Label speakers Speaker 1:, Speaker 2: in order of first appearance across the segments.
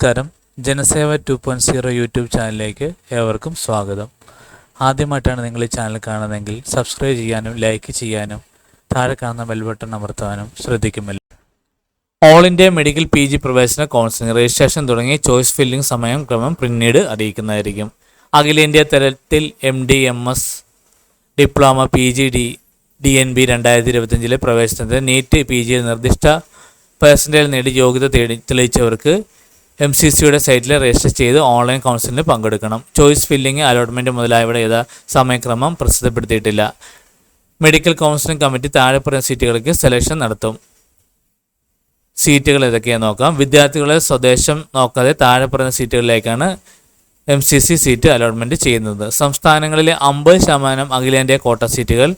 Speaker 1: നമസ്കാരം. Janaseva two point zero YouTube ചാനലിലേക്ക് ഏവർക്കും സ്വാഗതം. ആദ്യമായിട്ടാണ് നിങ്ങൾ ഈ ചാനൽ കാണുന്നതെങ്കിൽ സബ്സ്ക്രൈബ് ചെയ്യാനും ലൈക്ക് ചെയ്യാനും താഴെ കാണുന്ന ബെൽ ബട്ടൺ അമർത്താനും ശ്രദ്ധിക്കുമല്ലോ. All India medical P G പ്രവേശന കൗൺസിലിംഗ് രജിസ്ട്രേഷൻ തുടങ്ങി ചോയ്സ് ഫില്ലിംഗ് സമയം ക്രമം പിന്നീട് അറിയിക്കുന്നതായിരിക്കും. അഖിലേന്ത്യാ തലത്തിൽ M D M S diploma P G D D N B രണ്ടായിരത്തി ഇരുപത്തഞ്ചിലെ പ്രവേശനത്തിന് നീറ്റ് പി ജിയിൽ നിർദ്ദിഷ്ട പേഴ്സന്റേജ് നേടി യോഗ്യത തെളിയിച്ചവർക്ക് എം സി സിയുടെ സൈറ്റിൽ രജിസ്റ്റർ ചെയ്ത് ഓൺലൈൻ കൗൺസിലിന് പങ്കെടുക്കണം. ചോയ്സ് ഫില്ലിംഗ് അലോട്ട്മെന്റ് മുതലായവയുടെ യഥാ സമയക്രമം പ്രസിദ്ധപ്പെടുത്തിയിട്ടില്ല. മെഡിക്കൽ കൗൺസിലിംഗ് കമ്മിറ്റി താഴെ പറയുന്ന സീറ്റുകൾക്ക് സെലക്ഷൻ നടത്തും. സീറ്റുകൾ ഏതൊക്കെയാണ് നോക്കാം. വിദ്യാർത്ഥികളെ സ്വദേശം നോക്കാതെ താഴെ പറയുന്ന സീറ്റുകളിലേക്കാണ് M C C seat allotment ചെയ്യുന്നത്. സംസ്ഥാനങ്ങളിലെ അമ്പത് ശതമാനം അഖിലേന്ത്യാ കോട്ട സീറ്റുകൾ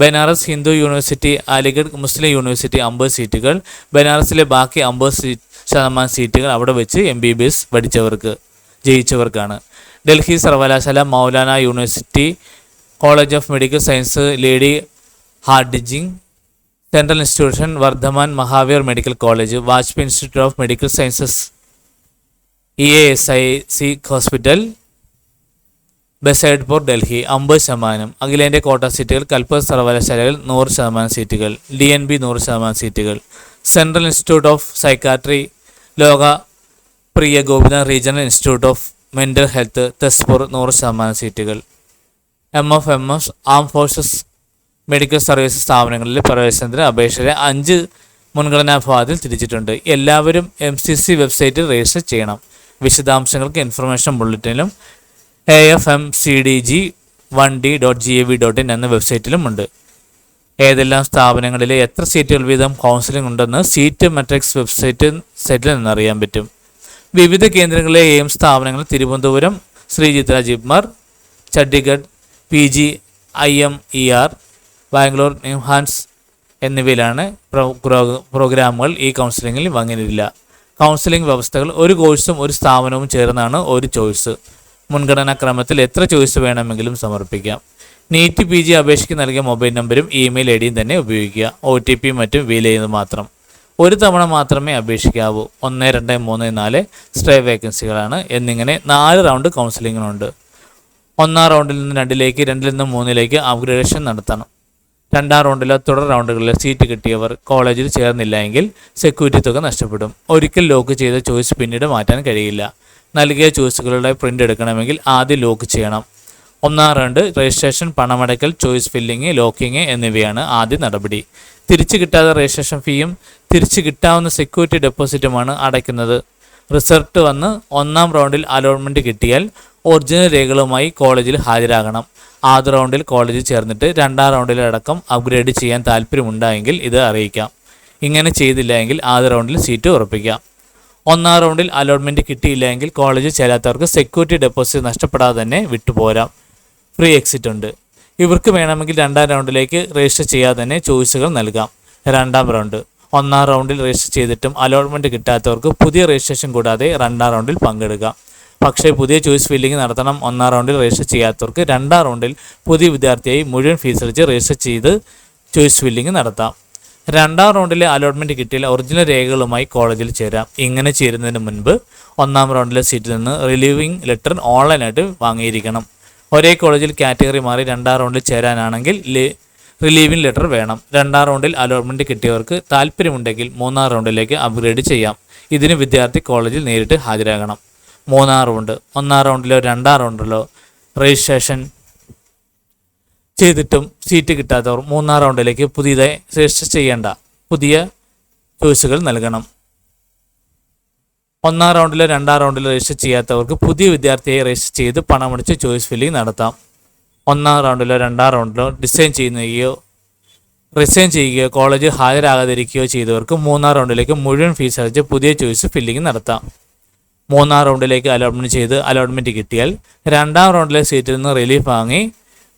Speaker 1: ബനാറസ് ഹിന്ദു യൂണിവേഴ്സിറ്റി അലിഗഡ് മുസ്ലിം യൂണിവേഴ്സിറ്റി അമ്പത് സീറ്റുകൾ ബനാറസിലെ ബാക്കി അമ്പത് സീ ശതമാനം സീറ്റുകൾ അവിടെ വെച്ച് എം ബി ബി എസ് പഠിച്ചവർക്ക് ജയിച്ചവർക്കാണ്. ഡൽഹി സർവകലാശാല Maulana university college of medical science lady Hardinge central institution Vardhman Mahavir medical college Vajpayee institute of medical sciences E A S I C hospital Basaidarapur Delhi അമ്പത് ശതമാനം. അഖിലേന്ത്യാ കോട്ട സീറ്റുകൾ കൽപ്പ സർവകലാശാലകൾ നൂറ് ശതമാനം സീറ്റുകൾ ഡി എൻ ബി നൂറ് ശതമാനം സീറ്റുകൾ. Central institute of psychiatry Lokopriya Gopinath regional institute of mental health Tezpur നൂറ് ശതമാനം സീറ്റുകൾ. എം എഫ് എം എസ് ആം ഫോഴ്സസ് മെഡിക്കൽ സർവീസ് സ്ഥാപനങ്ങളിൽ പ്രവേശനത്തിന് അപേക്ഷകരെ അഞ്ച് മുൻഗണനാ വിഭാഗത്തിൽ തിരിച്ചിട്ടുണ്ട്. എല്ലാവരും എം സി സി വെബ്സൈറ്റിൽ രജിസ്റ്റർ ചെയ്യണം. വിശദാംശങ്ങൾക്ക് information ബുള്ളറ്റിനും A F M C D G one D dot G A V dot in എന്ന വെബ്സൈറ്റിലും ഉണ്ട്. ഏതെല്ലാം സ്ഥാപനങ്ങളിൽ എത്ര സീറ്റുകൾ വീതം കൗൺസിലിംഗ് ഉണ്ടെന്ന് സീറ്റ് മെട്രിക്സ് വെബ്സൈറ്റ് സൈറ്റിൽ നിന്ന് അറിയാൻ പറ്റും. വിവിധ കേന്ദ്രങ്ങളിലെ എയിം സ്ഥാപനങ്ങൾ Thiruvananthapuram Shri Chitra JIPMER Chandigarh P G I M E R Bangalore NIMHANS എന്നിവയിലാണ് പ്രോ- പ്രോ- പ്രോഗ്രാമുകൾ ഈ കൗൺസിലിംഗിൽ വാങ്ങിയിട്ടില്ല കൗൺസിലിംഗ് വ്യവസ്ഥകൾ ഒരു കോഴ്സും ഒരു സ്ഥാപനവും ചേർന്നാണ് ഒരു ചോയ്സ് മുൻഗണനാക്രമത്തിൽ എത്ര ചോയ്സ് വേണമെങ്കിലും സമർപ്പിക്കാം. നീറ്റ് പി ജി അപേക്ഷയ്ക്ക് നൽകിയ മൊബൈൽ നമ്പരും ഇമെയിൽ ഐ ഡിയും തന്നെ ഉപയോഗിക്കുക. ഒ ടി പിയും മറ്റും വീൽ ചെയ്യുന്നത് മാത്രം. ഒരു തവണ മാത്രമേ അപേക്ഷിക്കാവൂ. ഒന്ന് രണ്ട് മൂന്ന് നാല് സ്ട്രേ വേക്കൻസികളാണ് എന്നിങ്ങനെ നാല് റൗണ്ട് കൗൺസിലിങ്ങുണ്ട് ഒന്നാം റൗണ്ടിൽ നിന്ന് രണ്ടിലേക്ക് രണ്ടിൽ നിന്ന് മൂന്നിലേക്ക് അപ്ഗ്രേഡേഷൻ നടത്തണം. രണ്ടാം റൗണ്ടിലോ തുടർ റൗണ്ടുകളിലോ സീറ്റ് കിട്ടിയവർ കോളേജിൽ ചേർന്നില്ല എങ്കിൽ സെക്യൂരിറ്റി തുക നഷ്ടപ്പെടും. ഒരിക്കൽ ലോക്ക് ചെയ്ത ചോയ്സ് പിന്നീട് മാറ്റാൻ കഴിയില്ല. നൽകിയ ചോയ്സുകളുടെ പ്രിന്റ് എടുക്കണമെങ്കിൽ ആദ്യം ലോക്ക് ചെയ്യണം. ഒന്നാം റൗണ്ട് രജിസ്ട്രേഷൻ പണമടയ്ക്കൽ ചോയ്സ് ഫില്ലിംഗ് ലോക്കിംഗ് എന്നിവയാണ് ആദ്യ നടപടി. തിരിച്ചു കിട്ടാത്ത രജിസ്ട്രേഷൻ ഫീയും തിരിച്ചു കിട്ടാവുന്ന സെക്യൂരിറ്റി ഡെപ്പോസിറ്റുമാണ് അടയ്ക്കുന്നത്. റിസൾട്ട് വന്ന് ഒന്നാം റൗണ്ടിൽ അലോട്ട്മെന്റ് കിട്ടിയാൽ ഒറിജിനൽ രേഖകളുമായി കോളേജിൽ ഹാജരാകണം. ആദ്യ റൗണ്ടിൽ കോളേജിൽ ചേർന്നിട്ട് രണ്ടാം റൗണ്ടിലടക്കം അപ്ഗ്രേഡ് ചെയ്യാൻ താല്പര്യമുണ്ടായെങ്കിൽ ഇത് അറിയിക്കാം. ഇങ്ങനെ ചെയ്തില്ല എങ്കിൽ ആദ്യ റൗണ്ടിൽ സീറ്റ് ഉറപ്പിക്കാം. ഒന്നാം റൗണ്ടിൽ അലോട്ട്മെന്റ് കിട്ടിയില്ലെങ്കിൽ കോളേജിൽ ചേരാത്തവർക്ക് സെക്യൂരിറ്റി ഡെപ്പോസിറ്റ് നഷ്ടപ്പെടാതെ തന്നെ വിട്ടുപോരാം. ഫ്രീ എക്സിറ്റ് ഉണ്ട്. ഇവർക്ക് വേണമെങ്കിൽ രണ്ടാം റൗണ്ടിലേക്ക് രജിസ്റ്റർ ചെയ്യാതെ തന്നെ ചോയ്സുകൾ നൽകാം. രണ്ടാം റൗണ്ട് ഒന്നാം റൗണ്ടിൽ രജിസ്റ്റർ ചെയ്തിട്ടും അലോട്ട്മെന്റ് കിട്ടാത്തവർക്ക് പുതിയ രജിസ്ട്രേഷൻ കൂടാതെ രണ്ടാം റൗണ്ടിൽ പങ്കെടുക്കാം. പക്ഷേ പുതിയ ചോയ്സ് ഫില്ലിംഗ് നടത്തണം ഒന്നാം റൗണ്ടിൽ രജിസ്റ്റർ ചെയ്യാത്തവർക്ക് രണ്ടാം റൗണ്ടിൽ പുതിയ വിദ്യാർത്ഥിയായി മുഴുവൻ ഫീസ് അടിച്ച് രജിസ്റ്റർ ചെയ്ത് ചോയ്സ് ഫില്ലിംഗ് നടത്താം. രണ്ടാം റൗണ്ടിലെ അലോട്ട്മെന്റ് കിട്ടിയാൽ ഒറിജിനൽ രേഖകളുമായി കോളേജിൽ ചേരാം. ഇങ്ങനെ ചേരുന്നതിന് മുൻപ് ഒന്നാം റൗണ്ടിലെ സീറ്റിൽ നിന്ന് റിലീവിംഗ് ലെറ്റർ ഓൺലൈനായിട്ട് വാങ്ങിയിരിക്കണം. ഒരേ കോളേജിൽ കാറ്റഗറി മാറി രണ്ടാം റൗണ്ടിൽ ചേരാനാണെങ്കിൽ റിലീവിംഗ് ലെറ്റർ വേണം. രണ്ടാം റൗണ്ടിൽ അലോട്ട്മെന്റ് കിട്ടിയവർക്ക് താല്പര്യമുണ്ടെങ്കിൽ മൂന്നാം റൗണ്ടിലേക്ക് അപ്ഗ്രേഡ് ചെയ്യാം. ഇതിന് വിദ്യാർത്ഥി കോളേജിൽ നേരിട്ട് ഹാജരാകണം. മൂന്നാം റൗണ്ട്. ഒന്നാം റൗണ്ടിലോ രണ്ടാം റൗണ്ടിലോ രജിസ്ട്രേഷൻ ചെയ്തിട്ടും സീറ്റ് കിട്ടാത്തവർ മൂന്നാം റൗണ്ടിലേക്ക് പുതിയതായി രജിസ്റ്റർ ചെയ്യേണ്ട പുതിയ ചോയ്സുകൾ നൽകണം. ഒന്നാം റൗണ്ടിലോ രണ്ടാം റൗണ്ടിലോ രജിസ്റ്റർ ചെയ്യാത്തവർക്ക് പുതിയ വിദ്യാർത്ഥിയെ രജിസ്റ്റർ ചെയ്ത് പണമടിച്ച് ചോയ്സ് ഫില്ലിംഗ് നടത്താം. ഒന്നാം റൗണ്ടിലോ രണ്ടാം റൗണ്ടിലോ ഡിസൈൻ ചെയ്യുകയോ റിസൈൻ ചെയ്യുകയോ കോളേജ് ഹാജരാകാതിരിക്കുകയോ ചെയ്തവർക്ക് മൂന്നാം റൗണ്ടിലേക്ക് മുഴുവൻ ഫീസ് അടച്ച് പുതിയ ചോയ്സ് ഫില്ലിംഗ് നടത്താം. മൂന്നാം റൗണ്ടിലേക്ക് അലോട്ട്മെന്റ് ചെയ്ത് അലോട്ട്മെന്റ് കിട്ടിയാൽ രണ്ടാം റൗണ്ടിലെ സീറ്റിൽ നിന്ന് റിലീഫ് വാങ്ങി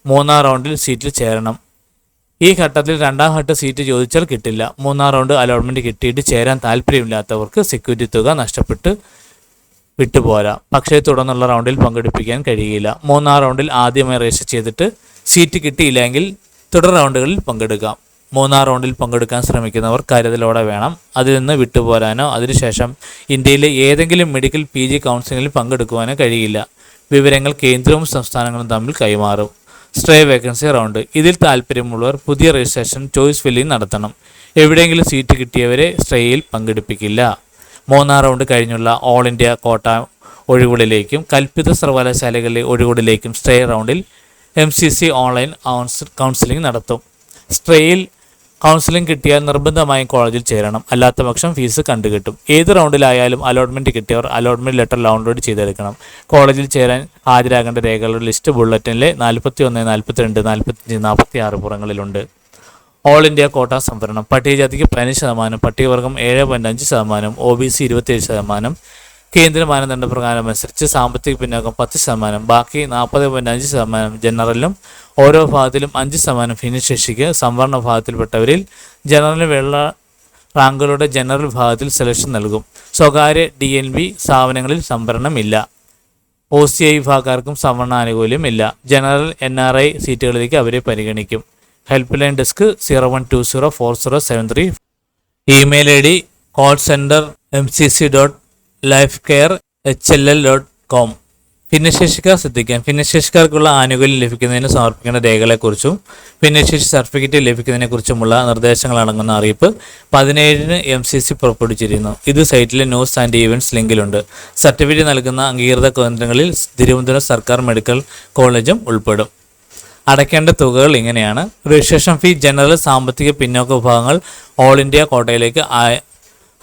Speaker 1: മൂന്നാം റൗണ്ടിൽ സീറ്റിൽ ചേരണം. ഈ ഘട്ടത്തിൽ രണ്ടാം ഘട്ട സീറ്റ് ചോദിച്ചാൽ കിട്ടില്ല. മൂന്നാം റൗണ്ട് അലോട്ട്മെന്റ് കിട്ടിയിട്ട് ചേരാൻ താല്പര്യമില്ലാത്തവർക്ക് സെക്യൂരിറ്റി തുക നഷ്ടപ്പെട്ട് വിട്ടുപോരാ. പക്ഷേ തുടർന്നുള്ള റൗണ്ടിൽ പങ്കെടുപ്പിക്കാൻ കഴിയില്ല. മൂന്നാം റൗണ്ടിൽ ആദ്യമായി രജിസ്റ്റർ ചെയ്തിട്ട് സീറ്റ് കിട്ടിയില്ലെങ്കിൽ തുടർ റൗണ്ടുകളിൽ പങ്കെടുക്കാം. മൂന്നാം റൗണ്ടിൽ പങ്കെടുക്കാൻ ശ്രമിക്കുന്നവർ കരുതലോടെ വേണം. അതിൽ നിന്ന് വിട്ടുപോരാനോ അതിനുശേഷം ഇന്ത്യയിലെ ഏതെങ്കിലും മെഡിക്കൽ പി ജി കൗൺസിലിംഗിൽ പങ്കെടുക്കുവാനോ കഴിയില്ല. വിവരങ്ങൾ കേന്ദ്രവും സംസ്ഥാനങ്ങളും തമ്മിൽ കൈമാറും. സ്ട്രേ വേക്കൻസി റൗണ്ട് ഇതിൽ താല്പര്യമുള്ളവർ പുതിയ രജിസ്ട്രേഷൻ ചോയ്സ് ഫില്ലിംഗ് നടത്തണം. എവിടെയെങ്കിലും സീറ്റ് കിട്ടിയവരെ സ്ട്രേയിൽ പങ്കെടുപ്പിക്കില്ല. മൂന്നാം റൗണ്ട് കഴിഞ്ഞുള്ള ഓൾ ഇന്ത്യ കോട്ട ഒഴിവുകളിലേക്കും കൽപ്പിത സർവകലാശാലകളിലെ ഒഴിവുകളിലേക്കും സ്ട്രേ റൗണ്ടിൽ M C C online counselling നടത്തും. സ്ട്രേയിൽ കൗൺസിലിംഗ് കിട്ടിയാൽ നിർബന്ധമായും കോളേജിൽ ചേരണം. അല്ലാത്ത പക്ഷം ഫീസ് കണ്ടുകിട്ടും. ഏത് റൗണ്ടിലായാലും അലോട്ട്മെന്റ് കിട്ടിയവർ അലോട്ട്മെന്റ് ലെറ്റർ ഡൗൺലോഡ് ചെയ്തെടുക്കണം. കോളേജിൽ ചേരാൻ ഹാജരാകേണ്ട രേഖകളുടെ ലിസ്റ്റ് ബുള്ളറ്റിനിലെ നാൽപ്പത്തി ഒന്ന് നാൽപ്പത്തിരണ്ട് നാൽപ്പത്തിയഞ്ച് നാൽപ്പത്തി ആറ് പുറങ്ങളിലുണ്ട്. ഓൾ ഇന്ത്യ കോട്ട സംവരണം. പട്ടികജാതിക്ക് പതിനഞ്ച് ശതമാനം പട്ടികവർഗം ഏഴ് പോയിന്റ് അഞ്ച് ശതമാനം ഒ ബി സി ഇരുപത്തിയേഴ് ശതമാനം കേന്ദ്ര മാനദണ്ഡ പ്രകാരം അനുസരിച്ച് സാമ്പത്തിക പിന്നോക്കം പത്ത് ശതമാനം ബാക്കി നാൽപ്പത് പോയിന്റ് അഞ്ച് ശതമാനം ജനറലും ഓരോ ഭാഗത്തിലും അഞ്ച് ശതമാനം ഭിന്നശേഷിക്ക് സംവരണ വിഭാഗത്തിൽപ്പെട്ടവരിൽ ജനറൽ വെള്ള റാങ്കുകളുടെ ജനറൽ വിഭാഗത്തിൽ സെലക്ഷൻ നൽകും. സ്വകാര്യ ഡി എൻ ബി സ്ഥാപനങ്ങളിൽ സംവരണമില്ല. ഒ സി ഐ വിഭാഗക്കാർക്കും സംവരണ ആനുകൂല്യമില്ല. ജനറൽ എൻ ആർ ഐ സീറ്റുകളിലേക്ക് അവരെ പരിഗണിക്കും. Help line desk zero one two zero four zero seven three. Email I D call centre M C C dot life care H L L dot com ഭിന്നശേഷിക്കാർ ശ്രദ്ധിക്കാം. ഭിന്നശേഷിക്കാർക്കുള്ള ആനുകൂല്യം ലഭിക്കുന്നതിന് സമർപ്പിക്കേണ്ട രേഖകളെക്കുറിച്ചും ഭിന്നശേഷി certificate ലഭിക്കുന്നതിനെക്കുറിച്ചുമുള്ള നിർദ്ദേശങ്ങൾ അടങ്ങുന്ന അറിയിപ്പ് പതിനേഴിന് എം സി സി പുറപ്പെടുവിച്ചിരുന്നു ഇത് സൈറ്റിലെ ന്യൂസ് ആൻഡ് ഈവന്റ്സ് ലിങ്കിലുണ്ട്. സർട്ടിഫിക്കറ്റ് നൽകുന്ന അംഗീകൃത കേന്ദ്രങ്ങളിൽ തിരുവനന്തപുരം സർക്കാർ മെഡിക്കൽ കോളേജും ഉൾപ്പെടും. അടയ്ക്കേണ്ട തുകകൾ ഇങ്ങനെയാണ്. രജിസ്ട്രേഷൻ ഫീ ജനറൽ സാമ്പത്തിക പിന്നോക്ക വിഭാഗങ്ങൾ ഓൾ ഇന്ത്യ കോട്ടയിലേക്ക്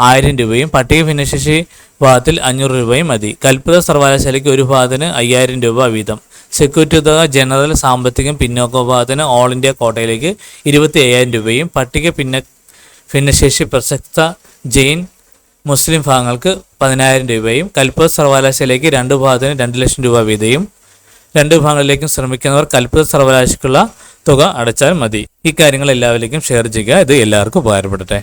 Speaker 1: ആയിരം രൂപയും പട്ടിക ഭിന്നശേഷി വിഭാഗത്തിൽ അഞ്ഞൂറ് രൂപയും മതി. കൽപ്പിത സർവകലാശാലയ്ക്ക് ഒരു വിഭാഗത്തിന് അയ്യായിരം രൂപ വീതം. സെക്യൂരിറ്റി തുക ജനറൽ സാമ്പത്തികം പിന്നോക്ക വിഭാഗത്തിന് ഓൾ ഇന്ത്യ കോട്ടയിലേക്ക് ഇരുപത്തി അയ്യായിരം രൂപയും പട്ടിക ഭിന്ന ഭിന്നശേഷി പ്രസക്ത ജെയിൻ മുസ്ലിം വിഭാഗങ്ങൾക്ക് പതിനായിരം രൂപയും കൽപ്പിത സർവകലാശാലയ്ക്ക് രണ്ട് വിഭാഗത്തിന് രണ്ട് ലക്ഷം രൂപ വീതയും രണ്ട് വിഭാഗങ്ങളിലേക്കും ശ്രമിക്കുന്നവർ കൽപ്പിത സർവകലാശാലയ്ക്കുള്ള തുക അടച്ചാൽ മതി. ഈ കാര്യങ്ങൾ എല്ലാവരിലേക്കും ഷെയർ ചെയ്യുക. ഇത് എല്ലാവർക്കും ഉപകാരപ്പെടട്ടെ.